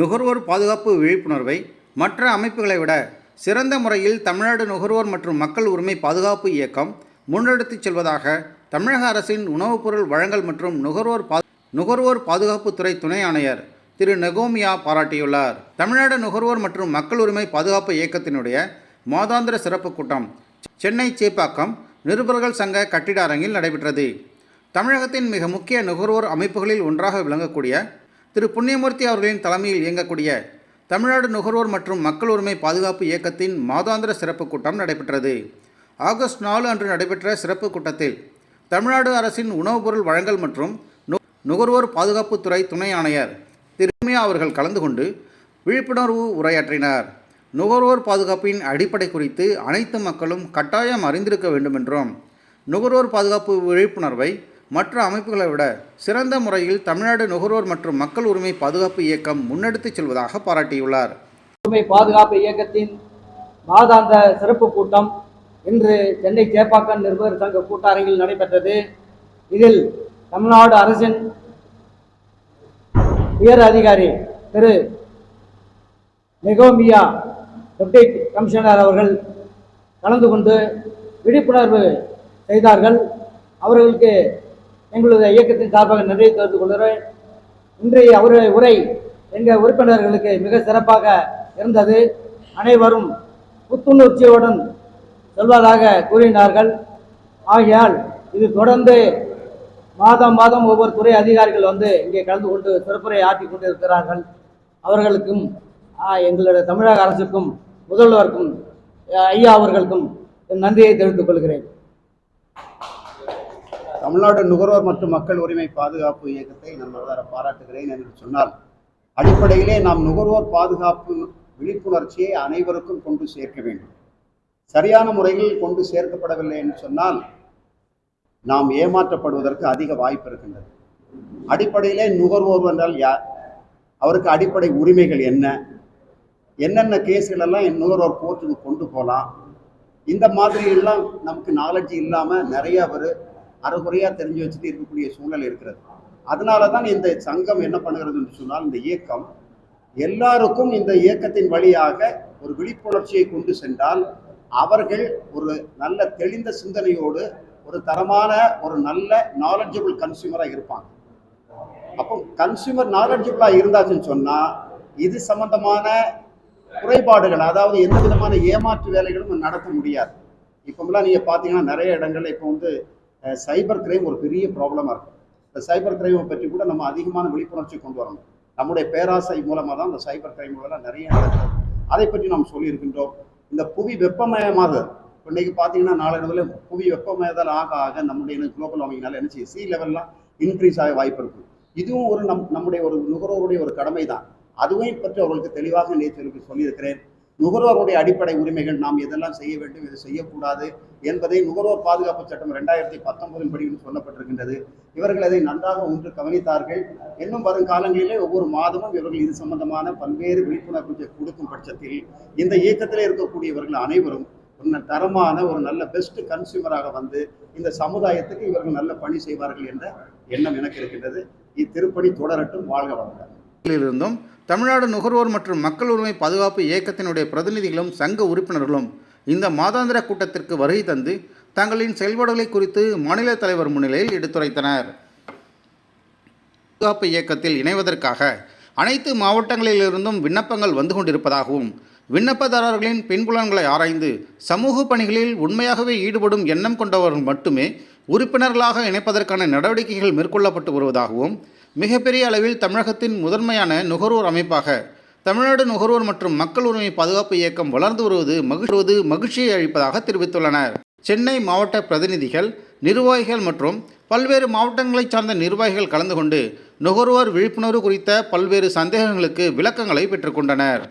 நுகர்வோர் பாதுகாப்பு விழிப்புணர்வை மற்ற அமைப்புகளை விட சிறந்த முறையில் தமிழ்நாடு நுகர்வோர் மற்றும் மக்கள் உரிமை பாதுகாப்பு இயக்கம் முன்னெடுத்துச் செல்வதாக தமிழக அரசின் உணவுப் பொருள் வழங்கல் மற்றும் நுகர்வோர் பா நுகர்வோர் பாதுகாப்புத்துறை துணை ஆணையர் திரு நெகோமியா பாராட்டியுள்ளார். தமிழ்நாடு நுகர்வோர் மற்றும் மக்கள் உரிமை பாதுகாப்பு இயக்கத்தினுடைய மாதாந்திர சிறப்பு கூட்டம் சென்னை சேப்பாக்கம் நிருபர்கள் சங்க கட்டிட அரங்கில் நடைபெற்றது. தமிழகத்தின் மிக முக்கிய நுகர்வோர் அமைப்புகளில் ஒன்றாக விளங்கக்கூடிய திரு புண்ணியமூர்த்தி அவர்களின் தலைமையில் இயங்கக்கூடிய தமிழ்நாடு நுகர்வோர் மற்றும் மக்கள் உரிமை பாதுகாப்பு இயக்கத்தின் மாதாந்திர சிறப்பு கூட்டம் நடைபெற்றது. ஆகஸ்ட் நாலு அன்று நடைபெற்ற சிறப்பு கூட்டத்தில் தமிழ்நாடு அரசின் உணவுப் பொருள் வழங்கல் மற்றும் நுகர்வோர் பாதுகாப்புத்துறை துணை ஆணையர் திரு அவர்கள் கலந்து கொண்டு விழிப்புணர்வு உரையாற்றினார். நுகர்வோர் பாதுகாப்பின் அடிப்படை குறித்து அனைத்து மக்களும் கட்டாயம் அறிந்திருக்க வேண்டுமென்றும் நுகர்வோர் பாதுகாப்பு விழிப்புணர்வை மற்ற அமைப்புகளை விட சிறந்த முறையில் தமிழ்நாடு நுகர்வோர் மற்றும் மக்கள் உரிமை பாதுகாப்பு இயக்கம் முன்னெடுத்துச் செல்வதாக பாராட்டியுள்ளார். உரிமை பாதுகாப்பு இயக்கத்தின் மாதாந்த சிறப்பு கூட்டம் இன்று சென்னை சேப்பாக்கம் நிருபர் சங்க கூட்டரங்கில் நடைபெற்றது. இதில் தமிழ்நாடு அரசின் உயர் அதிகாரி திரு நெகோமியா டெப்டி கமிஷனர் அவர்கள் கலந்து கொண்டு விழிப்புணர்வு செய்தார்கள். அவர்களுக்கு எங்களுடைய இயக்கத்தின் சார்பாக நன்றியை தெரிந்து கொள்கிறேன். இன்றைய அவருடைய உரை எங்கள் உறுப்பினர்களுக்கு மிக சிறப்பாக இருந்தது. அனைவரும் புத்துணர்ச்சியுடன் சொல்வதாக கூறினார்கள். ஆகையால் இது தொடர்ந்து மாதம் மாதம் ஒவ்வொரு துறை அதிகாரிகள் வந்து இங்கே கலந்து கொண்டு சிறப்புரை ஆற்றி கொண்டிருக்கிறார்கள். அவர்களுக்கும் எங்களுடைய தமிழக அரசுக்கும் முதல்வருக்கும் ஐயா அவர்களுக்கும் என் நன்றியை தெரிவித்துக் கொள்கிறேன். தமிழ்நாடு நுகர்வோர் மற்றும் மக்கள் உரிமை பாதுகாப்பு இயக்கத்தை நான் மனதார பாராட்டுகிறேன் என்று சொன்னால் அடிப்படையிலே நாம் நுகர்வோர் பாதுகாப்பு விழிப்புணர்ச்சியை அனைவருக்கும் கொண்டு சேர்க்க வேண்டும். சரியான முறையில் கொண்டு சேர்க்கப்படவில்லை என்று சொன்னால் நாம் ஏமாற்றப்படுவதற்கு அதிக வாய்ப்பு இருக்கின்றது. அடிப்படையிலே நுகர்வோர் என்றால் யார் அவருக்கு அடிப்படை உரிமைகள் என்ன? என்னென்ன கேஸ்கள் எல்லாம் என் நுகர்வோர் கோர்ட்டுக்கு கொண்டு போகலாம்? இந்த மாதிரி எல்லாம் நமக்கு நாலேஜ் இல்லாமல் நிறைய பேர் அறகுறையாக தெரிஞ்சு வச்சுட்டு இருக்கக்கூடிய சூழ்நிலை இருக்கிறது. அதனால தான் இந்த சங்கம் என்ன பண்ணுகிறதுன்னு சொன்னால் இந்த இயக்கம் எல்லாருக்கும் இந்த இயக்கத்தின் வழியாக ஒரு விழிப்புணர்ச்சியை கொண்டு சென்றால் அவர்கள் ஒரு நல்ல தெளிந்த சிந்தனையோடு ஒரு தரமான ஒரு நல்ல நாலெட்ஜபிள் கன்சியூமராக இருப்பாங்க. அப்போ கன்சியூமர் நாலெட்ஜபிளாக இருந்தாச்சுன்னு சொன்னால் இது சம்பந்தமான குறைபாடுகள் அதாவது எந்த விதமான ஏமாற்று வேலைகளும் நடத்த முடியாது. இப்போமெல்லாம் நீங்கள் பார்த்தீங்கன்னா நிறைய இடங்கள்ல இப்போ வந்து சைபர் கிரைம் ஒரு பெரிய ப்ராப்ளமாக இருக்கும். இந்த சைபர் கிரைமை பற்றி கூட நம்ம அதிகமான விழிப்புணர்ச்சி கொண்டு வரணும். நம்முடைய பேராசை மூலமாக தான் இந்த சைபர் கிரைம்களெல்லாம் நிறைய நடக்கிறது அதை பற்றி நாம் சொல்லியிருக்கின்றோம். இந்த புவி வெப்பமயமாக இப்போ இன்னைக்கு பார்த்தீங்கன்னா நாளடைவில் புவி வெப்பமயதல் ஆக ஆக நம்முடைய குளோபல் வார்மிங்னால என்ன செய்யும் சி லெவல்லாம் இன்க்ரீஸ் ஆக வாய்ப்பு இருக்கும் இதுவும் ஒரு நம் நம்முடைய ஒரு நுகர்வோருடைய ஒரு கடமை தான் அதுவும் பற்றி அவர்களுக்கு தெளிவாக நேற்று சொல்லியிருக்கிறேன். நுகர்வோருடைய அடிப்படை உரிமைகள் நாம் எதெல்லாம் செய்ய வேண்டும் எது செய்யக்கூடாது என்பதை நுகர்வோர் பாதுகாப்பு சட்டம் ரெண்டாயிரத்தி பத்தொன்பதின் படி சொல்லப்பட்டிருக்கின்றது. இவர்கள் அதை நன்றாக ஒன்று கவனித்தார்கள். இன்னும் வரும் காலங்களிலே ஒவ்வொரு மாதமும் இவர்கள் இது சம்பந்தமான பல்வேறு விழிப்புணர்வு கொடுக்கும் பட்சத்தில் இந்த இயக்கத்தில் இருக்கக்கூடியவர்கள் அனைவரும் ஒரு தரமான ஒரு நல்ல பெஸ்ட் கன்சியூமராக வந்து இந்த சமுதாயத்துக்கு இவர்கள் நல்ல பணி செய்வார்கள் என்ற எண்ணம் எனக்கு இருக்கின்றது. இத்திருப்பணி தொடரட்டும். வாழ்க வளமுடன். இருந்தும் தமிழ்நாடு நுகர்வோர் மற்றும் மக்கள் உரிமை பாதுகாப்பு இயக்கத்தினுடைய பிரதிநிதிகளும் சங்க உறுப்பினர்களும் இந்த மாதாந்திர கூட்டத்திற்கு வருகை தந்து தங்களின் செயல்பாடுகளை குறித்து மாநில தலைவர் முன்னிலையில் எடுத்துரைத்தனர். பாதுகாப்பு இயக்கத்தில் இணைவதற்காக அனைத்து மாவட்டங்களிலிருந்தும் விண்ணப்பங்கள் வந்து கொண்டிருப்பதாகவும் விண்ணப்பதாரர்களின் பின்புலன்களை ஆராய்ந்து சமூக பணிகளில் உண்மையாகவே ஈடுபடும் எண்ணம் கொண்டவர்கள் மட்டுமே உறுப்பினர்களாக இணைப்பதற்கான நடவடிக்கைகள் மேற்கொள்ளப்பட்டு வருவதாகவும் மிகப்பெரிய அளவில் தமிழகத்தின் முதன்மையான நுகர்வோர் அமைப்பாக. தமிழ்நாடு நுகர்வோர் மற்றும் மக்கள் உரிமை பாதுகாப்பு இயக்கம் வளர்ந்து வருவது மகிழ்வது மகிழ்ச்சியை அளிப்பதாக தெரிவித்துள்ளனர். சென்னை மாவட்ட பிரதிநிதிகள் நிர்வாகிகள் மற்றும் பல்வேறு மாவட்டங்களைச் சார்ந்த நிர்வாகிகள் கலந்து கொண்டு நுகர்வோர் விழிப்புணர்வு குறித்த பல்வேறு சந்தேகங்களுக்கு விளக்கங்களை பெற்றுக்கொண்டனர்